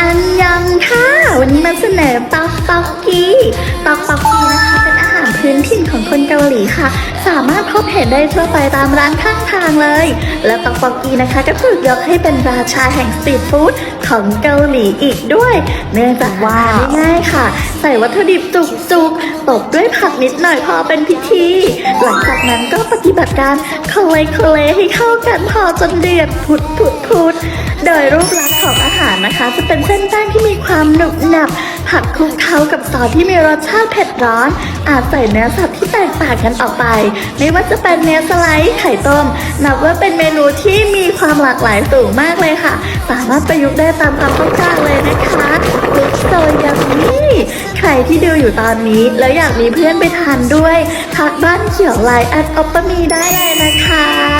อันยังค่ะ วันนี้มาเสนอตอกตอกกีตอกตอกกีนะคะ เป็นอาหารพื้นถิ่นของคนเกาหลีค่ะ สามารถพบเห็นได้ทั่วไปตามร้านข้างทางเลย และตอกตอกกีนะคะ ก็ถูกยกให้เป็นราชาแห่งสตรีทฟู้ดของเกาหลีอีกด้วย เนื่องจากว่าง่ายๆค่ะ ใส่วัตถุดิบจุกๆตบด้วยผักนิดหน่อยพอเป็นพิธี หลังจากนั้นก็ปฏิบัติการคเลโคเลให้เข้ากันพอจนเดือดพุดพุดพุด โดยรูปลักษณ์ของอาหารนะคะ จะเป็นเส้นแป้งที่มีความหนุบหนับ ผักคลุกเคล้ากับซอสที่มีรสชาติเผ็ดร้อน อาจใส่เนื้อสัตว์ที่แตกต่างกันออกไป ไม่ว่าจะเป็นเนื้อสไลด์ไข่ต้ม นับว่าเป็นเมนูที่มีความหลากหลายสูงมากเลยค่ะ สามารถประยุกต์ได้ตามความต้องการเลยนะคะลุกโซยัมมี่ใครที่ดูอยู่ตอนนี้ แล้วอยากมีเพื่อนไปทานด้วยทักบ้านเขียวไลน์แอดออปปมีได้เลยนะคะ